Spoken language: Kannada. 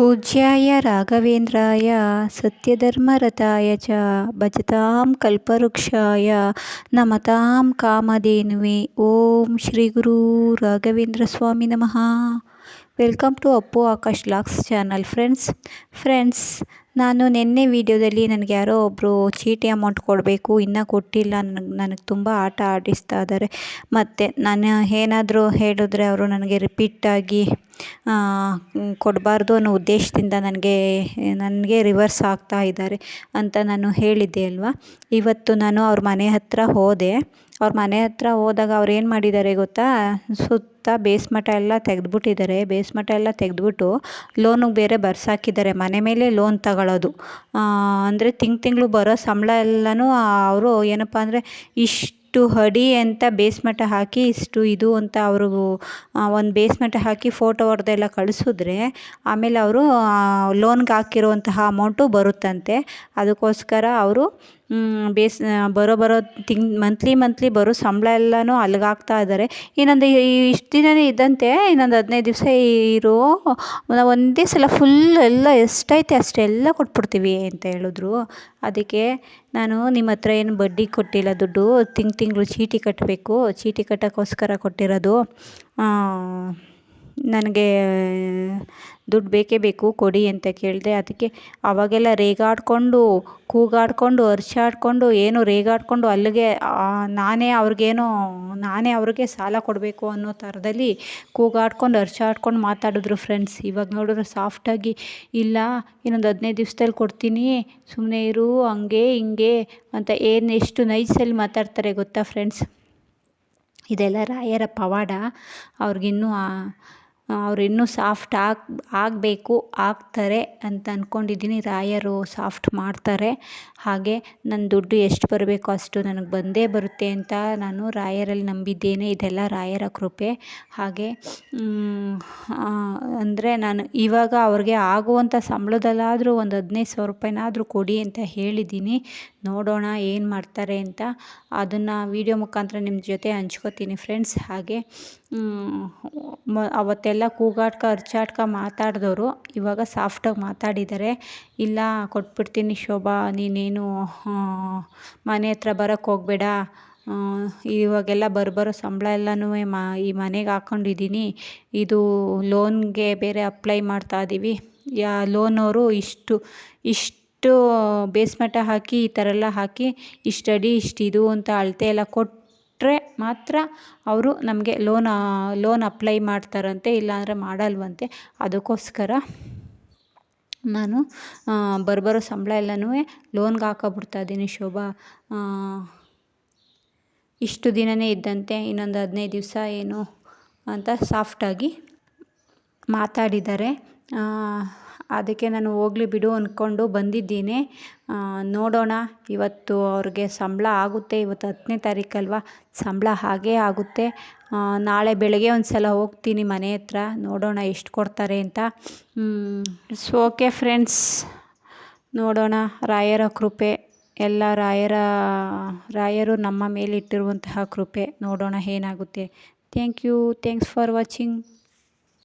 ಪೂಜ್ಯಾಯ ರಾಘವೇಂದ್ರಾಯ ಸತ್ಯಧರ್ಮರತಾಯ ಚ, ಭಜತಾಂ ಕಲ್ಪವೃಕ್ಷಾಯ, ನಮತಾಂ ಕಾಮಧೇನುವೆ. ಓಂ ಶ್ರೀ ಗುರು ರಾಘವೇಂದ್ರ ಸ್ವಾಮಿ ನಮಃ. ವೆಲ್ಕಮ್ ಟು ಅಪ್ಪು ಆಕಾಶ್ ಲಾಕ್ಸ್ ಚಾನಲ್ ಫ್ರೆಂಡ್ಸ್. ಫ್ರೆಂಡ್ಸ್, ನಾನು ನಿನ್ನೆ ವೀಡಿಯೋದಲ್ಲಿ ನನಗೆ ಯಾರೋ ಒಬ್ಬರು ಚೀಟಿ ಅಮೌಂಟ್ ಕೊಡಬೇಕು, ಇನ್ನೂ ಕೊಟ್ಟಿಲ್ಲ ನನಗೆ ನನಗೆ ತುಂಬ ಆಟ ಆಡಿಸ್ತಾ ಇದ್ದಾರೆ ಮತ್ತು ನಾನು ಏನಾದರೂ ಹೇಳಿದ್ರೆ ಅವರು ನನಗೆ ರಿಪೀಟಾಗಿ ಕೊಡಬಾರ್ದು ಅನ್ನೋ ಉದ್ದೇಶದಿಂದ ನನಗೆ ನನಗೆ ರಿವರ್ಸ್ ಆಗ್ತಾ ಇದ್ದಾರೆ ಅಂತ ನಾನು ಹೇಳಿದ್ದೆ ಅಲ್ವಾ? ಇವತ್ತು ನಾನು ಅವ್ರ ಮನೆ ಹತ್ತಿರ ಹೋದೆ. ಅವ್ರ ಮನೆ ಹತ್ರ ಹೋದಾಗ ಅವ್ರು ಏನು ಮಾಡಿದ್ದಾರೆ ಗೊತ್ತಾ? ಸುತ್ತ ಬೇಸ್ಮಠ ಎಲ್ಲ ತೆಗೆದ್ಬಿಟ್ಟಿದ್ದಾರೆ. ಬೇಸ್ಮಠ ಎಲ್ಲ ತೆಗೆದ್ಬಿಟ್ಟು ಲೋನಿಗೆ ಬೇರೆ ಬರ್ಸಾಕಿದ್ದಾರೆ ಮನೆ ಮೇಲೆ ಲೋನ್ ತಗೊಳ್ಳೋದು ಅಂದರೆ ತಿಂಗ್ ತಿಂಗಳು ಬರೋ ಸಂಬಳ ಎಲ್ಲನೂ ಅವರು ಏನಪ್ಪ ಅಂದರೆ ಇಷ್ಟು ಅಡಿ ಅಂತ ಬೇಸ್ಮಠ ಹಾಕಿ ಇಷ್ಟು ಇದು ಅಂತ ಅವರು ಒಂದು ಬೇಸ್ಮಠ ಹಾಕಿ ಫೋಟೋ ಹೊಡೆದೆಲ್ಲ ಕಳಿಸಿದ್ರೆ ಆಮೇಲೆ ಅವರು ಲೋನ್ಗೆ ಹಾಕಿರುವಂತಹ ಅಮೌಂಟು ಬರುತ್ತಂತೆ. ಅದಕ್ಕೋಸ್ಕರ ಅವರು ಬೇಸ್ ಬರೋ ಬರೋ ತಿಂಗ್ ಮಂತ್ಲಿ ಮಂತ್ಲಿ ಬರೋ ಸಂಬಳ ಎಲ್ಲನೂ ಅಲ್ಲಿಗೆ ಹಾಕ್ತಾ ಇದ್ದಾರೆ ಇನ್ನೊಂದು ಇಷ್ಟು ದಿನವೇ ಇದ್ದಂತೆ ಇನ್ನೊಂದು ಹದಿನೈದು ದಿವಸ ಇರೋ, ನಾವು ಒಂದೇ ಸಲ ಫುಲ್ ಎಲ್ಲ ಎಷ್ಟೈತೆ ಅಷ್ಟೆಲ್ಲ ಕೊಟ್ಬಿಡ್ತೀವಿ ಅಂತ ಹೇಳಿದ್ರು. ಅದಕ್ಕೆ ನಾನು ನಿಮ್ಮ ಹತ್ರ ಏನು ಬಡ್ಡಿ ಕೊಟ್ಟಿಲ್ಲ, ದುಡ್ಡು, ತಿಂಗ್ ತಿಂಗಳು ಚೀಟಿ ಕಟ್ಟಬೇಕು ಚೀಟಿ ಕಟ್ಟೋಕ್ಕೋಸ್ಕರ ಕೊಟ್ಟಿರೋದು ನನಗೆ, ದುಡ್ಡು ಬೇಕೇ ಬೇಕು, ಕೊಡಿ ಅಂತ ಕೇಳಿದೆ ಅದಕ್ಕೆ ಅವಾಗೆಲ್ಲ ರೇಗಾಡಿಕೊಂಡು, ಕೂಗಾಡಿಕೊಂಡು ಅರ್ಚಾಡಿಕೊಂಡು ಏನು ರೇಗಾಡಿಕೊಂಡು ಅಲ್ಲಿಗೆ ನಾನೇ ಅವ್ರಿಗೇನೋ, ನಾನೇ ಅವ್ರಿಗೆ ಸಾಲ ಕೊಡಬೇಕು ಅನ್ನೋ ಥರದಲ್ಲಿ ಕೂಗಾಡ್ಕೊಂಡು ಅರ್ಚಾಡ್ಕೊಂಡು ಮಾತಾಡಿದ್ರು ಫ್ರೆಂಡ್ಸ್ ಇವಾಗ ನೋಡಿದ್ರೆ ಸಾಫ್ಟಾಗಿ ಇಲ್ಲ, ಇನ್ನೊಂದು ಹದಿನೈದು ದಿವ್ಸದಲ್ಲಿ ಕೊಡ್ತೀನಿ ಸುಮ್ಮನೆ ಇರು, ಹಂಗೆ, ಹಿಂಗೆ ಅಂತ ಏನು ಎಷ್ಟು ನೈಸಲ್ಲಿ ಮಾತಾಡ್ತಾರೆ ಗೊತ್ತಾ ಫ್ರೆಂಡ್ಸ್ ಇದೆಲ್ಲ ರಾಯರ ಪವಾಡ. ಅವ್ರಿಗಿನ್ನೂ ಅವ್ರು ಇನ್ನೂ ಸಾಫ್ಟ್ ಆಗಿ, ಆಗಬೇಕು, ಆಗ್ತಾರೆ ಅಂತ ಅಂದ್ಕೊಂಡಿದ್ದೀನಿ ರಾಯರು ಸಾಫ್ಟ್ ಮಾಡ್ತಾರೆ. ಹಾಗೆ ನನ್ನ ದುಡ್ಡು ಎಷ್ಟು ಬರಬೇಕು ಅಷ್ಟು ನನಗೆ ಬಂದೇ ಬರುತ್ತೆ ಅಂತ ನಾನು ರಾಯರಲ್ಲಿ ನಂಬಿದ್ದೇನೆ. ಇದೆಲ್ಲ ರಾಯರ ಕೃಪೆ. ಹಾಗೆ ಅಂದರೆ ನಾನು ಇವಾಗ ಅವ್ರಿಗೆ ಆಗುವಂಥ ಸಂಬಳದಲ್ಲಾದರೂ ಒಂದು ಹದಿನೈದು ಸಾವಿರ ರೂಪಾಯಿನಾದರೂ ಕೊಡಿ ಅಂತ ಹೇಳಿದ್ದೀನಿ. ನೋಡೋಣ ಏನು ಮಾಡ್ತಾರೆ ಅಂತ. ಅದನ್ನು ವೀಡಿಯೋ ಮುಖಾಂತರ ನಿಮ್ಮ ಜೊತೆ ಹಂಚ್ಕೋತೀನಿ ಫ್ರೆಂಡ್ಸ್ ಹಾಗೆ ಮ, ಅವತ್ತೆಲ್ಲ ಕೂಗಾಡ್ಕ ಅರ್ಚಾಡ್ಕ ಮಾತಾಡಿದವರು ಇವಾಗ ಸಾಫ್ಟಾಗಿ ಮಾತಾಡಿದ್ದಾರೆ ಇಲ್ಲ, ಕೊಟ್ಬಿಡ್ತೀನಿ ಶೋಭಾ, ನೀನೇನು ಮನೆ ಹತ್ರ ಬರೋಕ್ಕೆ ಹೋಗಬೇಡ. ಇವಾಗೆಲ್ಲ ಬರೋ ಸಂಬಳ ಎಲ್ಲನೂ ಮಾ, ಈ ಮನೆಗೆ ಹಾಕ್ಕೊಂಡಿದ್ದೀನಿ ಇದು ಲೋನ್ಗೆ ಬೇರೆ ಅಪ್ಲೈ ಮಾಡ್ತಾ ಇದ್ದೀವಿ ಯಾ ಲೋನವರು ಇಷ್ಟು ಇಷ್ಟು ಬೇಸ್ಮೆಟ ಹಾಕಿ, ಈ ಥರ ಎಲ್ಲ ಹಾಕಿ, ಇಷ್ಟು ಅಡಿ, ಇಷ್ಟು ಇದು ಅಂತ ಅಳತೆ ಎಲ್ಲ ಕೊಟ್ಟರೆ ಮಾತ್ರ ಅವರು ನಮಗೆ ಲೋನ್ ಲೋನ್ ಅಪ್ಲೈ ಮಾಡ್ತಾರಂತೆ, ಇಲ್ಲಾಂದರೆ ಮಾಡಲ್ವಂತೆ. ಅದಕ್ಕೋಸ್ಕರ ನಾನು ಬರೋ ಸಂಬಳ ಎಲ್ಲನೂ ಲೋನ್ಗೆ ಹಾಕೋಬಿಡ್ತಾ ಇದ್ದೀನಿ ಶೋಭಾ. ಇಷ್ಟು ದಿನವೇ ಇದ್ದಂತೆ, ಇನ್ನೊಂದು ಹದಿನೈದು ದಿವಸ ಏನು ಅಂತ ಸಾಫ್ಟಾಗಿ ಮಾತಾಡಿದ್ದಾರೆ. ಅದಕ್ಕೆ ನಾನು ಹೋಗಲಿ ಬಿಡು ಅಂದ್ಕೊಂಡು ಬಂದಿದ್ದೀನಿ. ನೋಡೋಣ, ಇವತ್ತು ಅವ್ರಿಗೆ ಸಂಬಳ ಆಗುತ್ತೆ, ಇವತ್ತು ಹತ್ತನೇ ತಾರೀಕಲ್ವ? ಸಂಬಳ ಹಾಗೇ ಆಗುತ್ತೆ. ನಾಳೆ ಬೆಳಗ್ಗೆ ಒಂದು ಸಲ ಹೋಗ್ತೀನಿ ಮನೆ ಹತ್ರ, ನೋಡೋಣ ಎಷ್ಟು ಕೊಡ್ತಾರೆ ಅಂತ. ಸೊ ಓಕೆ ಫ್ರೆಂಡ್ಸ್ ನೋಡೋಣ, ರಾಯರ ಕೃಪೆ, ಎಲ್ಲ ರಾಯರ, ರಾಯರು ನಮ್ಮ ಮೇಲೆ ಇಟ್ಟಿರುವಂತಹ ಕೃಪೆ, ನೋಡೋಣ ಏನಾಗುತ್ತೆ. Thank you thanks for watching